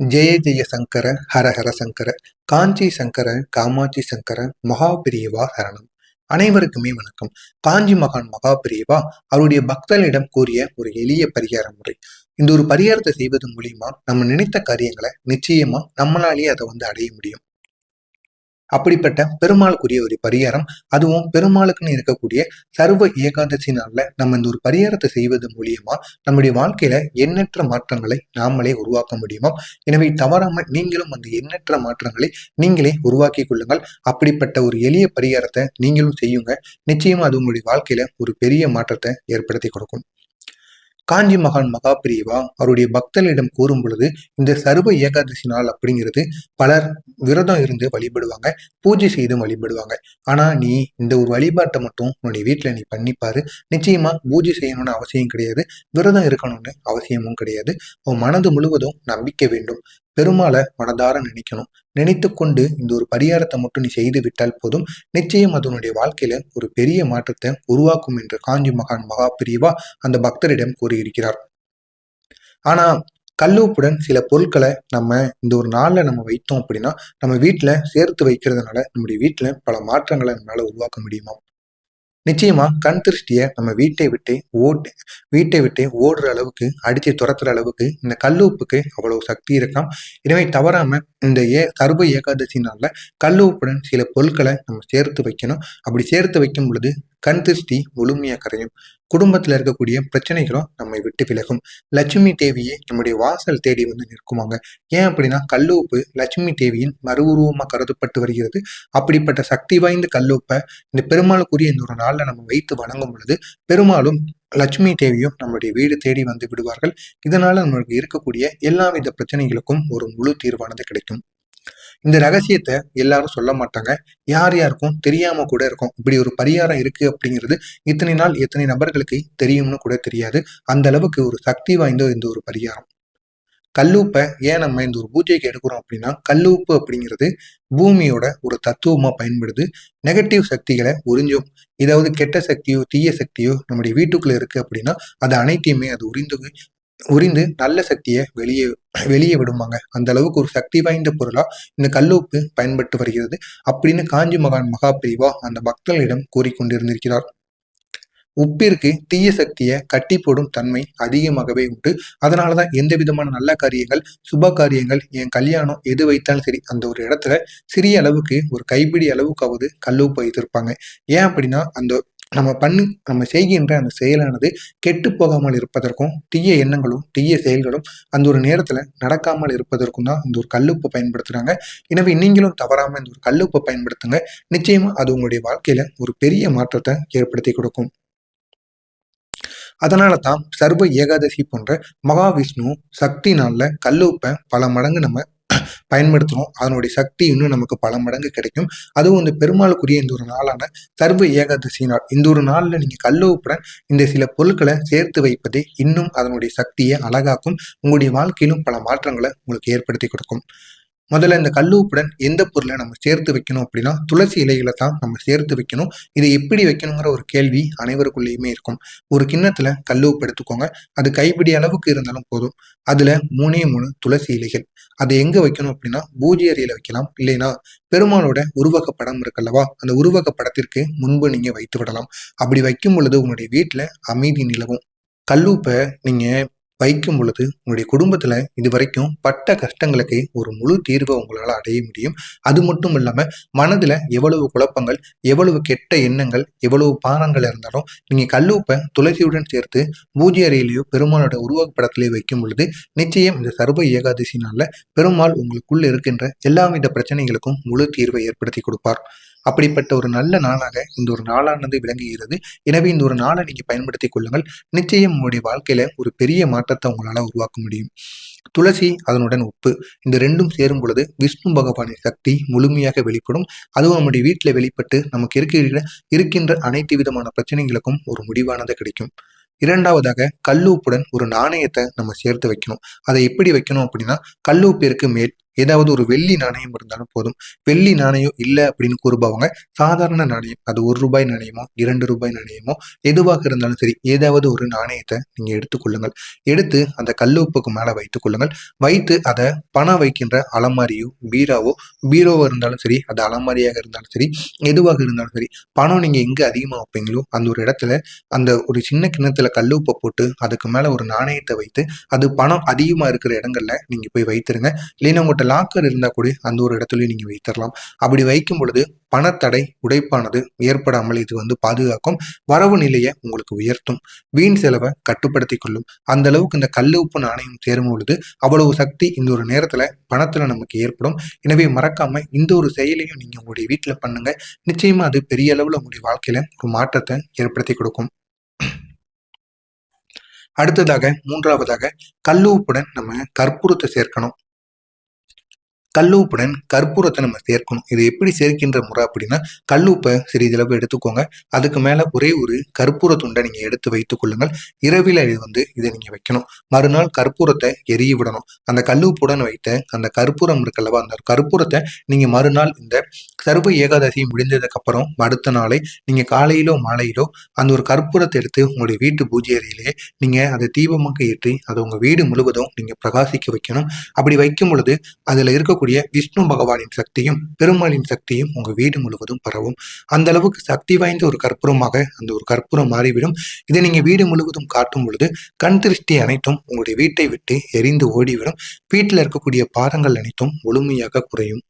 ஜெய ஜெய சங்கர ஹர ஹர சங்கர காஞ்சி சங்கர காமாட்சி சங்கர மகாபிரியவா ஹரணம் அனைவருக்குமே வணக்கம். காஞ்சி மகான் மகாபிரியவா அவருடைய பக்தர்களிடம் கூறிய ஒரு எளிய பரிகார முறை. இந்த ஒரு பரிகாரத்தை செய்வது மூலியமா நம்ம நினைத்த காரியங்களை நிச்சயமா நம்மளாலேயே அதை வந்து அடைய முடியும். அப்படிப்பட்ட பெருமாளுக்குரிய ஒரு பரிகாரம். அதுவும் பெருமாளுக்குன்னு இருக்கக்கூடிய சர்வ ஏகாதசி நாளில் நம்ம இந்த ஒரு பரிகாரத்தை செய்வது மூலியமா நம்முடைய வாழ்க்கையில எண்ணற்ற மாற்றங்களை நாமளே உருவாக்க முடியுமா? எனவே தவறாம நீங்களும் அந்த எண்ணற்ற மாற்றங்களை நீங்களே உருவாக்கி கொள்ளுங்கள். அப்படிப்பட்ட ஒரு எளிய பரிகாரத்தை நீங்களும் செய்யுங்க. நிச்சயமா அது உங்களுடைய வாழ்க்கையில ஒரு பெரிய மாற்றத்தை ஏற்படுத்தி கொடுக்கும். காஞ்சி மகான் மகாபிரிவா அவருடைய பக்தர்களிடம் கூறும் பொழுது இந்த சர்வ ஏகாதசி நாள் அப்படிங்கிறது பலர் விரதம் இருந்து வழிபடுவாங்க பூஜை செய்தும் வழிபடுவாங்க. ஆனா நீ இந்த ஒரு வழிபாட்டை மட்டும் உன்னுடைய வீட்டுல நீ பண்ணிப்பாரு நிச்சயமா பூஜை செய்யணும்னு அவசியம் கிடையாது. விரதம் இருக்கணும்னு அவசியமும் கிடையாது. உன் மனது முழுவதும் நம்பிக்கை வேண்டும். பெருமாளை மனதார நினைக்கணும். நினைத்து கொண்டு இந்த ஒரு பரிகாரத்தை மட்டும் நீ செய்து விட்டால் போதும். நிச்சயம் அதனுடைய வாழ்க்கையில ஒரு பெரிய மாற்றத்தை உருவாக்கும் என்று காஞ்சி மகான் மகா பிரிவா அந்த பக்தரிடம் கூறியிருக்கிறார். ஆனா கல்லூப்புடன் சில பொருட்களை நம்ம இந்த ஒரு நாளில் நம்ம வைத்தோம் அப்படின்னா நம்ம வீட்டில் சேர்த்து வைக்கிறதுனால நம்முடைய வீட்டில் பல மாற்றங்களை நம்மளால் உருவாக்க முடியுமா? நிச்சயமா கண் திருஷ்டியை நம்ம வீட்டை விட்டு ஓட்டு வீட்டை விட்டு ஓடுற அளவுக்கு அடிச்சு துரத்துற அளவுக்கு இந்த கல்லூப்புக்கு அவ்வளவு சக்தி இருக்காம். எனவே தவறாம இந்த ஏ கர்ப ஏகாதசினால கல்லூப்புடன் சில பொருட்களை நம்ம சேர்த்து வைக்கணும். அப்படி சேர்த்து வைக்கும் பொழுது கண் திருஷ்டி முழுமையாக கரையும். குடும்பத்தில் இருக்கக்கூடிய பிரச்சனைகளும் நம்மை விட்டு விலகும். லட்சுமி தேவியை நம்முடைய வாசல் தேடி வந்து நிற்குமாங்க. ஏன் அப்படின்னா கல்லூப்பு லட்சுமி தேவியின் மறுவுருவமாக கருதப்பட்டு வருகிறது. அப்படிப்பட்ட சக்தி வாய்ந்த கல்லூப்பை இந்த பெருமாளுக்குரிய இந்த ஒரு நாளில் நம்ம வைத்து வணங்கும் பொழுது பெருமாளும் லட்சுமி தேவியும் நம்முடைய வீடு தேடி வந்து விடுவார்கள். இதனால நம்மளுக்கு இருக்கக்கூடிய எல்லா வித பிரச்சனைகளுக்கும் ஒரு முழு தீர்வானது கிடைக்கும். இந்த ரகசியத்தை எல்லாரும் சொல்ல மாட்டாங்க. யார் யாருக்கும் தெரியாம கூட இருக்கும். இப்படி ஒரு பரிகாரம் இருக்கு அப்படிங்கிறது இத்தனை நாள் எத்தனை நபர்களுக்கு தெரியும்னு கூட தெரியாது. அந்த அளவுக்கு ஒரு சக்தி வாய்ந்த இந்த ஒரு பரிகாரம். கல்லூப்பை ஏன் நம்ம இந்த ஒரு பூஜைக்கு எடுக்கிறோம் அப்படின்னா கல்லூப்பு அப்படிங்கிறது பூமியோட ஒரு தத்துவமா பயன்படுது. நெகட்டிவ் சக்திகளை உறிஞ்சும். ஏதாவது கெட்ட சக்தியோ தீய சக்தியோ நம்முடைய வீட்டுக்குள்ள இருக்கு அப்படின்னா அது அனைத்தையுமே அது உறிந்து உறிந்து நல்ல சக்தியை வெளியே வெளியே விடுமாங்க. அந்த அளவுக்கு ஒரு சக்தி வாய்ந்த பொருளா இந்த கல்லுப்பு பயன்பட்டு வருகிறது. அப்படின்னு காஞ்சி மகான் மகாபிரிவா அந்த பக்தர்களிடம் கூறிக்கொண்டிருந்திருக்கிறார். உப்பிற்கு தீய சக்தியை கட்டி போடும் தன்மை அதிகமாகவே உண்டு. அதனாலதான் எந்த விதமான நல்ல காரியங்கள் சுப காரியங்கள் என் கல்யாணம் எது வைத்தாலும் சரி அந்த ஒரு இடத்துல சிறிய அளவுக்கு ஒரு கைப்பிடி அளவுக்காவது கல்லுப்பு வைத்திருப்பாங்க. ஏன் அப்படின்னா அந்த நம்ம பண்ணி நம்ம செய்கின்ற அந்த செயலானது கெட்டு போகாமல் இருப்பதற்கும் தீய எண்ணங்களும் தீய செயல்களும் அந்த ஒரு நேரத்தில் நடக்காமல் இருப்பதற்கும் தான் இந்த ஒரு கல்லுப்பை பயன்படுத்துகிறாங்க எனவே நீங்களும் தவறாமல் இந்த ஒரு கல்லுப்பை பயன்படுத்துங்க. நிச்சயமாக அது உங்களுடைய வாழ்க்கையில் ஒரு பெரிய மாற்றத்தை ஏற்படுத்தி கொடுக்கும். அதனால தான் சர்வ ஏகாதசி போன்ற மகாவிஷ்ணு சக்தி நாளில் கல்லுப்பை பல மடங்கு நம்ம பயன்படுத்துகிறோம் அதனுடைய சக்தி இன்னும் நமக்கு பல மடங்கு கிடைக்கும். அதுவும் இந்த பெருமாளுக்குரிய இந்த ஒரு நாளான சர்வ ஏகாதசி நாள். இந்த ஒரு நாளில் நீங்கள் கல்லூப்புடன் இந்த சில பொருட்களை சேர்த்து வைப்பதே இன்னும் அதனுடைய சக்தியை அழகாக்கும் உங்களுடைய வாழ்க்கையிலும் பல மாற்றங்களை உங்களுக்கு ஏற்படுத்தி கொடுக்கும். முதல்ல இந்த கல்லூப்புடன் எந்த பொருளை நம்ம சேர்த்து வைக்கணும் அப்படின்னா துளசி இலைகளை தான் நம்ம சேர்த்து வைக்கணும். இதை எப்படி வைக்கணுங்கிற ஒரு கேள்வி அனைவருக்குள்ளேயுமே இருக்கும். ஒரு கிண்ணத்துல கல்லூப்பு எடுத்துக்கோங்க. அது கைப்பிடி அளவுக்கு இருந்தாலும் போதும். அதுல மூணே மூணு துளசி இலைகள். அதை எங்க வைக்கணும் அப்படின்னா பூஜை அறையில வைக்கலாம். இல்லைன்னா பெருமாளோட உருவக படம் இருக்குல்லவா? அந்த உருவக படத்திற்கு முன்பு நீங்க வைத்து விடலாம். அப்படி வைக்கும் பொழுது உங்களுடைய வீட்டுல அமைதி நிலவும். கல்லூப்பை நீங்கள் வைக்கும் பொழுது உங்களுடைய குடும்பத்தில் இது வரைக்கும் பட்ட கஷ்டங்களுக்கு ஒரு முழு தீர்வை உங்களால் அடைய முடியும். அது மட்டும் இல்லாமல் மனதில் எவ்வளவு குழப்பங்கள் எவ்வளவு கெட்ட எண்ணங்கள் எவ்வளவு பானங்கள் இருந்தாலும் நீங்கள் கல்லூப்பை துளசியுடன் சேர்த்து பூஜை அறையிலேயோ பெருமாளோட உருவப்படத்திலேயோ வைக்கும் பொழுது நிச்சயம் இந்த சர்வ ஏகாதசி நாளில் பெருமாள் உங்களுக்குள்ள இருக்கின்ற எல்லாவித பிரச்சனைகளுக்கும் முழு தீர்வை ஏற்படுத்தி கொடுப்பார். அப்படிப்பட்ட ஒரு நல்ல நாளாக இந்த ஒரு நாளானது விளங்குகிறது. எனவே இந்த ஒரு நாளை நீங்க பயன்படுத்திக் கொள்ளுங்கள். நிச்சயம் உங்களுடைய வாழ்க்கையில ஒரு பெரிய மாற்றத்தை உங்களால உருவாக்க முடியும். துளசி அதனுடன் உப்பு இந்த ரெண்டும் சேரும் பொழுது விஷ்ணு பகவானின் சக்தி முழுமையாக வெளிப்படும். அதுவும் நம்முடைய வீட்டில் வெளிப்பட்டு நமக்கு இருக்கிற இருக்கின்ற அனைத்து விதமான பிரச்சனைகளுக்கும் ஒரு முடிவானது கிடைக்கும். இரண்டாவதாக கல்லூப்புடன் ஒரு நாணயத்தை நம்ம சேர்த்து வைக்கணும். அதை எப்படி வைக்கணும் அப்படின்னா கல்லூப்பிற்கு மேல் ஏதாவது ஒரு வெள்ளி நாணயம் இருந்தாலும் போதும். வெள்ளி நாணயம் இல்லை அப்படின்னு கூறுபவங்க சாதாரண நாணயம் அது ஒரு ரூபாய் நாணயமோ இரண்டு ரூபாய் நாணயமோ எதுவாக இருந்தாலும் சரி ஏதாவது ஒரு நாணயத்தை நீங்கள் எடுத்துக்கொள்ளுங்கள் எடுத்து அந்த கல்லுப்புக்கு மேலே வைத்துக் கொள்ளுங்கள். வைத்து அதை பணம் வைக்கின்ற அலமாரியோ பீராவோ பீரோவோ இருந்தாலும் சரி அது அலமாரியாக இருந்தாலும் சரி எதுவாக இருந்தாலும் சரி பணம் நீங்கள் எங்கே அதிகமாக வைப்பீங்களோ அந்த ஒரு இடத்துல அந்த ஒரு சின்ன கிண்ணத்துல கல்லுப்பை போட்டு அதுக்கு மேலே ஒரு நாணயத்தை வைத்து அது பணம் அதிகமாக இருக்கிற இடங்கள்ல நீங்கள் போய் வைத்திருங்க. இல்லைன்னா உங்கள்கிட்ட லாக்கர் இருந்தால் கூட அந்த ஒரு இடத்துலையும் நீங்கள் வைத்திடலாம் அப்படி வைக்கும் பொழுது பணத்தடை உடைப்பானது ஏற்படாமல் இது வந்து பாதுகாக்கும். வரவு நிலையை உங்களுக்கு உயர்த்தும். வீண் செலவை கட்டுப்படுத்தி கொள்ளும். அந்த அளவுக்கு இந்த கல் உப்பு நாணயம் சேரும் பொழுது அவ்வளவு சக்தி இந்த ஒரு நேரத்தில் பணத்தில் நமக்கு ஏற்படும். எனவே மறக்காம இந்த ஒரு செயலையும் நீங்கள் உங்களுடைய வீட்டில் பண்ணுங்க. நிச்சயமா அது பெரிய அளவில் உங்களுடைய வாழ்க்கையில ஒரு மாற்றத்தை ஏற்படுத்தி கொடுக்கும். அடுத்ததாக மூன்றாவதாக கல்லூப்புடன் நம்ம கற்பூரத்தை சேர்க்கணும். கல்லூப்புடன் கற்பூரத்தை நம்ம சேர்க்கணும். இது எப்படி சேர்க்கின்ற முறை அப்படின்னா கல்லூப்பை சிறிதளவு எடுத்துக்கோங்க. அதுக்கு மேலே ஒரே ஒரு கற்பூர துண்டை நீங்கள் எடுத்து வைத்துக் கொள்ளுங்கள். இரவில் இது வந்து இதை நீங்கள் வைக்கணும். மறுநாள் கற்பூரத்தை எரிய விடணும். அந்த கல்லூப்புடன் வைத்த அந்த கற்பூரம் இருக்கல்லவா அந்த கற்பூரத்தை நீங்கள் மறுநாள் இந்த சர்வ ஏகாதசி முடிந்ததுக்கு அப்புறம் அடுத்த நாளை நீங்கள் காலையிலோ மாலையிலோ அந்த ஒரு கற்பூரத்தை எடுத்து உங்களுடைய வீட்டு பூஜை அறையிலேயே நீங்கள் அதை தீபமாக ஏற்றி அதை உங்கள் வீடு முழுவதும் நீங்கள் பிரகாசிக்க வைக்கணும். அப்படி வைக்கும் பொழுது அதில் இருக்க இருக்கக்கூடிய விஷ்ணு பகவானின் சக்தியும் பெருமாளின் சக்தியும் உங்க வீடு முழுவதும் பரவும். அந்த அளவுக்கு சக்தி வாய்ந்த ஒரு கற்பூரமாக அந்த ஒரு கற்பூரம் மாறிவிடும். இதை நீங்க வீடு முழுவதும் காட்டும் பொழுது கண் திருஷ்டி அனைத்தும் உங்களுடைய வீட்டை விட்டு எரிந்து ஓடிவிடும். வீட்டில் இருக்கக்கூடிய பாதங்கள் அனைத்தும் முழுமையாக குறையும்.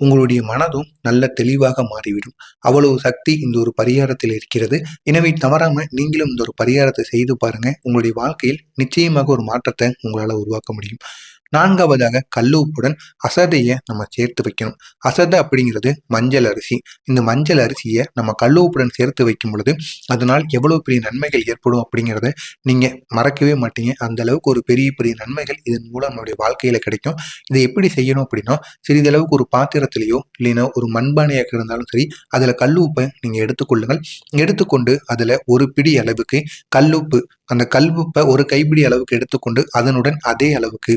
உங்களுடைய மனதும் நல்ல தெளிவாக மாறிவிடும். அவ்வளவு சக்தி இந்த ஒரு பரிகாரத்தில் இருக்கிறது. எனவே தவறாம நீங்களும் இந்த ஒரு பரிகாரத்தை செய்து பாருங்க. உங்களுடைய வாழ்க்கையில் நிச்சயமாக ஒரு மாற்றத்தை உங்களால் உருவாக்க முடியும். நான்காவதாக கல்லூப்புடன் அசதையை நம்ம சேர்த்து வைக்கணும். அசதை அப்படிங்கிறது மஞ்சள் அரிசி. இந்த மஞ்சள் அரிசியை நம்ம கல்லூப்புடன் சேர்த்து வைக்கும் பொழுது அதனால் எவ்வளோ பெரிய நன்மைகள் ஏற்படும் அப்படிங்கிறத நீங்கள் மறக்கவே மாட்டீங்க. அந்த அளவுக்கு ஒரு பெரிய பெரிய நன்மைகள் இதன் மூலம் நம்மளுடைய வாழ்க்கையில் கிடைக்கும். இதை எப்படி செய்யணும் அப்படின்னா சிறிதளவுக்கு ஒரு பாத்திரத்திலேயோ இல்லைன்னா ஒரு மண்பானையாக இருந்தாலும் சரி அதில் கல்லூப்பை நீங்கள் எடுத்துக்கொள்ளுங்கள். எடுத்துக்கொண்டு அதில் ஒரு பிடி அளவுக்கு கல்லுப்பு அந்த கல்வுப்பை ஒரு கைப்பிடி அளவுக்கு எடுத்துக்கொண்டு அதனுடன் அதே அளவுக்கு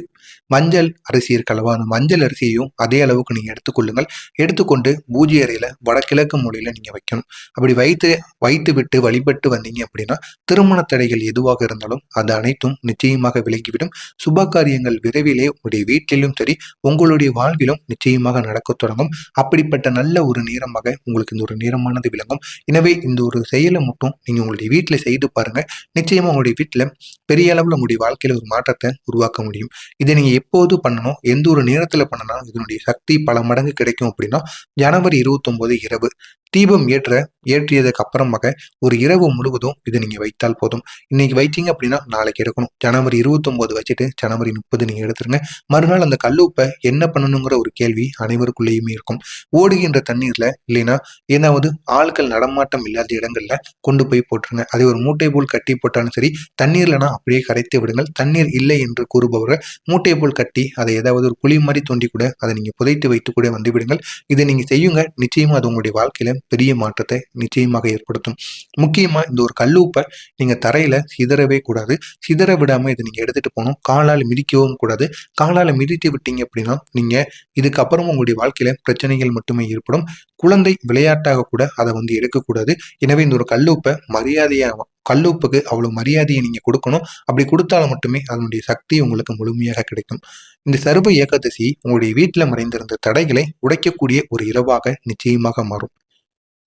மஞ்சள் அரிசி இருக்கலவா அந்த மஞ்சள் அரிசியையும் அதே அளவுக்கு நீங்கள் எடுத்துக்கொள்ளுங்கள். எடுத்துக்கொண்டு பூஜை அறையில் வடகிழக்கு மூலையில் நீங்கள் வைக்கணும். அப்படி வைத்து வைத்து விட்டு வழிபட்டு வந்தீங்க அப்படின்னா திருமண தடைகள் எதுவாக இருந்தாலும் அது அனைத்தும் நிச்சயமாக விலகிவிடும் சுப காரியங்கள் விரைவிலே உங்களுடைய வீட்டிலும் சரி உங்களுடைய வாழ்விலும் நிச்சயமாக நடக்க தொடங்கும். அப்படிப்பட்ட நல்ல ஒரு நேரமாக உங்களுக்கு இந்த ஒரு நேரமானது விளங்கும். எனவே இந்த ஒரு செயலை மட்டும் நீங்கள் உங்களுடைய வீட்டில் செய்து பாருங்கள் நிச்சயமாக உங்களுடைய வீட்டில் பெரிய அளவில் உங்களுடைய வாழ்க்கையில ஒரு மாற்றத்தை உருவாக்க முடியும். இதை நீங்க எப்போது பண்ணணும்? எந்த ஒரு நேரத்துல பண்ணணும் இதனுடைய சக்தி பல மடங்கு கிடைக்கும் அப்படின்னா ஜனவரி இருபத்தொன்பது இரவு. தீபம் ஏற்ற ஏற்றியதுக்கு அப்புறமாக ஒரு இரவு முழுவதும் இதை நீங்கள் வைத்தால் போதும். இன்னைக்கு வைத்தீங்க அப்படின்னா நாளைக்கு எடுக்கணும். ஜனவரி இருபத்தொம்போது வச்சுட்டு ஜனவரி முப்பது நீங்கள் எடுத்துருங்க. மறுநாள் அந்த கல்லூப்பை என்ன பண்ணணுங்கிற ஒரு கேள்வி அனைவருக்குள்ளேயுமே இருக்கும். ஓடுகின்ற தண்ணீரில் இல்லைன்னா ஏதாவது ஆட்கள் நடமாட்டம் இல்லாத இடங்களில் கொண்டு போய் போட்டுருங்க. அதை ஒரு மூட்டை போல் கட்டி போட்டாலும் சரி தண்ணீர்லனா அப்படியே கரைத்து விடுங்கள். தண்ணீர் இல்லை என்று கூறுபவர்கள் மூட்டை போல் கட்டி அதை ஏதாவது ஒரு குழி மாதிரி தோண்டி கூட அதை நீங்கள் புதைத்து வைத்து கூட வந்து விடுங்கள். இதை நீங்கள் செய்யுங்க. நிச்சயமாக அது உங்களுடைய வாழ்க்கையில் பெரிய மாற்றத்தை நிச்சயமாக ஏற்படுத்தும். முக்கியமாக இந்த ஒரு கல்லூப்பை நீங்கள் தரையில் சிதறவே கூடாது. சிதற விடாமல் இதை நீங்கள் எடுத்துகிட்டு போகணும். காலால் மிதிக்கவும் கூடாது. காலால் மிதித்து விட்டீங்க அப்படின்னா நீங்கள் இதுக்கப்புறம் உங்களுடைய வாழ்க்கையில் பிரச்சனைகள் மட்டுமே ஏற்படும். குழந்தை விளையாட்டாக கூட அதை வந்து எடுக்கக்கூடாது எனவே இந்த ஒரு கல்லூப்பை மரியாதையாக கல்லுப்புக்கு அவ்வளோ மரியாதையை நீங்கள் கொடுக்கணும். அப்படி கொடுத்தாலும் மட்டுமே அதனுடைய சக்தி உங்களுக்கு முழுமையாக கிடைக்கும். இந்த சர்வ ஏகாதசி உங்களுடைய வீட்டில் மறைந்திருந்த தடைகளை உடைக்கக்கூடிய ஒரு இரவாக நிச்சயமாக மாறும்.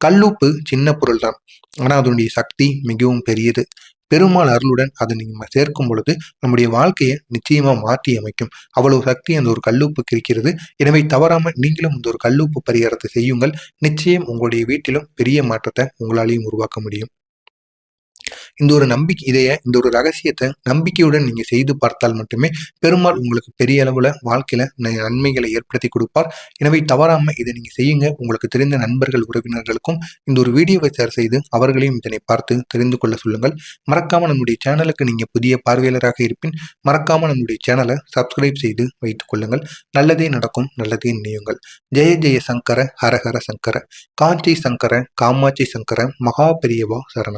கல்லுப்பு சின்ன பொருள் தான் ஆனால் அதனுடைய சக்தி மிகவும் பெரியது. பெருமாள் அருளுடன் அதை நீங்க சேர்க்கும் பொழுது நம்முடைய வாழ்க்கையை நிச்சயமா மாற்றி அமைக்கும். அவ்வளவு சக்தி அந்த ஒரு கல்லுப்புக்கு இருக்கிறது. எனவே தவறாம நீங்களும் இந்த ஒரு கல்லுப்பு பரிகாரத்தை செய்யுங்கள். நிச்சயம் உங்களுடைய வீட்டிலும் பெரிய மாற்றத்தை உங்களாலையும் உருவாக்க முடியும். இந்த ஒரு நம்பிக்கை இதைய இந்த ஒரு ரகசியத்தை நம்பிக்கையுடன் நீங்க செய்து பார்த்தால் மட்டுமே பெருமாள் உங்களுக்கு பெரிய அளவுல வாழ்க்கையில நன்மைகளை ஏற்படுத்தி கொடுப்பார். எனவே தவறாம இதை நீங்க செய்யுங்க. உங்களுக்கு தெரிந்த நண்பர்கள் உறவினர்களுக்கும் இந்த ஒரு வீடியோவை ஷேர் செய்து அவர்களையும் இதனை பார்த்து தெரிந்து கொள்ள சொல்லுங்கள். மறக்காம நம்முடைய சேனலுக்கு நீங்க புதிய பார்வையாளராக இருப்பின் மறக்காம நம்முடைய சேனலை சப்ஸ்கிரைப் செய்து வைத்துக் கொள்ளுங்கள். நல்லதே நடக்கும் நல்லதே நினையுங்கள். ஜெய ஜெய சங்கர ஹரஹர சங்கர. காஞ்சி சங்கர காமாட்சி சங்கர மகா பெரியவா சரணம்.